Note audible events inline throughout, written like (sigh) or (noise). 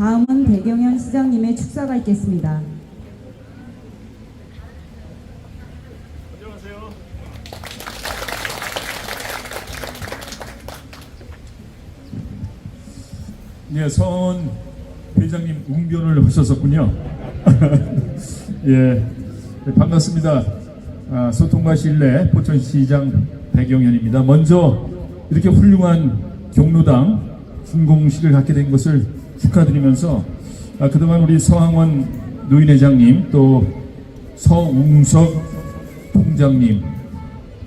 다음은 배경현 시장님의 축사가 있겠습니다. 안녕하세요. 예, 선 회장님 웅변을 하셨었군요. (laughs) 예, 네, 반갑습니다. 아, 소통과 신뢰 포천시장 배경현입니다. 먼저 이렇게 훌륭한 경로당 준공식을 갖게 된 것을 축하드리면서 아, 그동안 우리 서항원 노인회장님 또 서웅석 통장님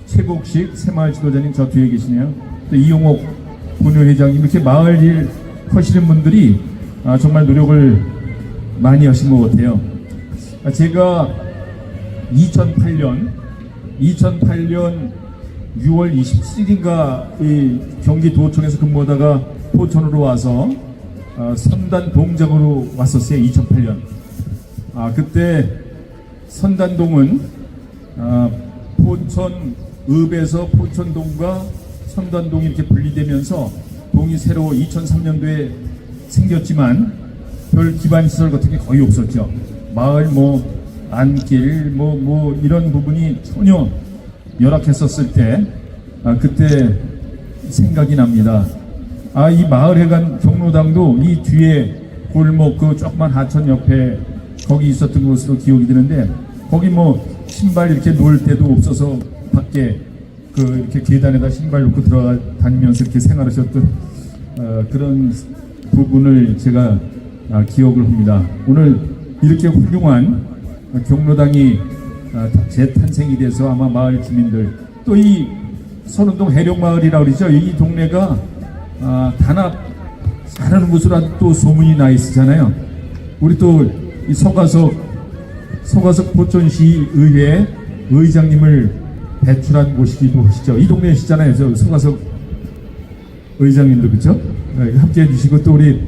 최복식 새마을 지도자님 저 뒤에 계시네요. 또 이용옥 본회장님 이렇게 마을 일 하시는 분들이 아, 정말 노력을 많이 하신 것 같아요. 아, 제가 2008년 2008년 6월 27일인가 이 경기도청에서 근무하다가 포천으로 와서 아, 선단 동장으로 왔었어요. 2008년. 아 그때 선단동은 아, 포천 읍에서 포천동과 선단동이 이렇게 분리되면서 동이 새로 2003년도에 생겼지만 별 기반 시설 같은 게 거의 없었죠. 마을 뭐 안길 뭐뭐 이런 부분이 전혀 열악했었을 때 아, 그때 생각이 납니다. 아 이 마을회관 경로당도 이 뒤에 골목 그 조그만 하천 옆에 거기 있었던 것으로 기억이 드는데 거기 뭐 신발 이렇게 놓을 데도 없어서 밖에 그 이렇게 계단에다 신발 놓고 들어가 다니면서 이렇게 생활하셨던 어, 그런 부분을 제가 아, 기억을 합니다. 오늘 이렇게 훌륭한 경로당이 아, 재탄생이 돼서 아마 마을 주민들 또 이 선운동 해령마을이라고 그러죠. 이 동네가 아, 단합 잘하는 곳으로 또 소문이 나 있잖아요. 우리 또 이 서가석 서가석 포천시 의회 의장님을 배출한 곳이기도 하시죠. 이 동네시잖아요. 저 서가석 의장님도 그렇죠? 네, 함께해 주시고 또 우리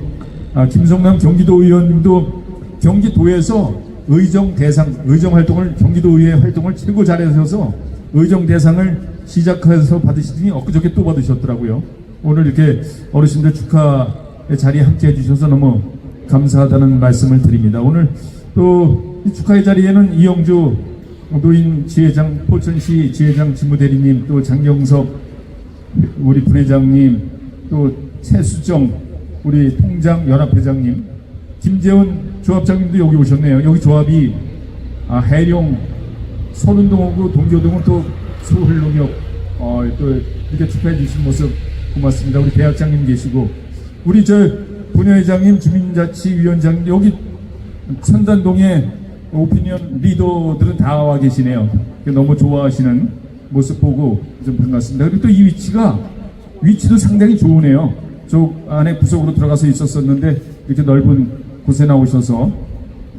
아, 김성남 경기도 의원님도 경기도에서 의정 대상 의정 활동을 경기도 의회 활동을 최고 잘하셔서 의정 대상을 시작해서 받으시더니 엊그저께 또 받으셨더라고요. 오늘 이렇게 어르신들 축하의 자리에 함께 해 주셔서 너무 감사하다는 말씀을 드립니다. 오늘 또이 축하의 자리에는 이영주 노인 지회장 포천시 지회장 지무대리님 또 장경섭 우리 부회장님 또 최수정 우리 통장 연합회장님 김재훈 조합장님도 여기 오셨네요. 여기 조합이 아, 해룡 선운동하고 동교동은 또 소흘농역 어, 또 이렇게 축하해 주신 모습 고맙습니다. 우리 대학장님 계시고 우리 저 분회장님 주민자치위원장님 여기 선단동에 오피니언 리더들은 다 와 계시네요. 너무 좋아하시는 모습 보고 좀 반갑습니다. 그리고 또 이 위치가 위치도 상당히 좋으네요. 저 안에 구석으로 들어가서 있었었는데 이렇게 넓은 곳에 나오셔서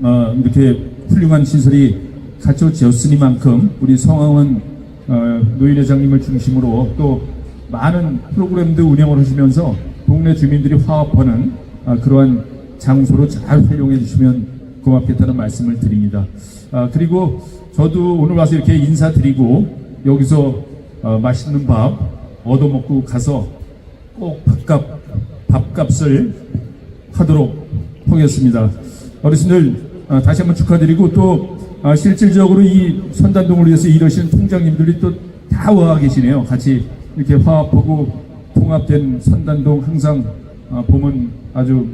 어, 이렇게 훌륭한 시설이 갖춰졌으니만큼 우리 성황원 어, 노인회장님을 중심으로 또 많은 프로그램도 운영을 하시면서 동네 주민들이 화합하는 아, 그러한 장소로 잘 활용해 주시면 고맙겠다는 말씀을 드립니다. 아, 그리고 저도 오늘 와서 이렇게 인사드리고 여기서 어, 맛있는 밥 얻어먹고 가서 꼭 밥값, 밥값을 하도록 하겠습니다. 어르신들 아, 다시 한번 축하드리고 또 아, 실질적으로 이 선단동을 위해서 일하시는 통장님들이 또 다 와 계시네요. 같이 이렇게 화합하고 통합된 선단동 항상 아, 보면 아주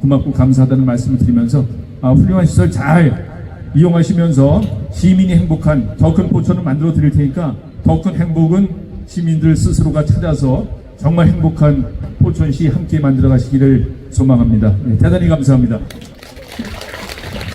고맙고 감사하다는 말씀을 드리면서 아, 훌륭한 시설 잘 이용하시면서 시민이 행복한 더 큰 포천을 만들어 드릴 테니까 더 큰 행복은 시민들 스스로가 찾아서 정말 행복한 포천시 함께 만들어 가시기를 소망합니다. 네, 대단히 감사합니다.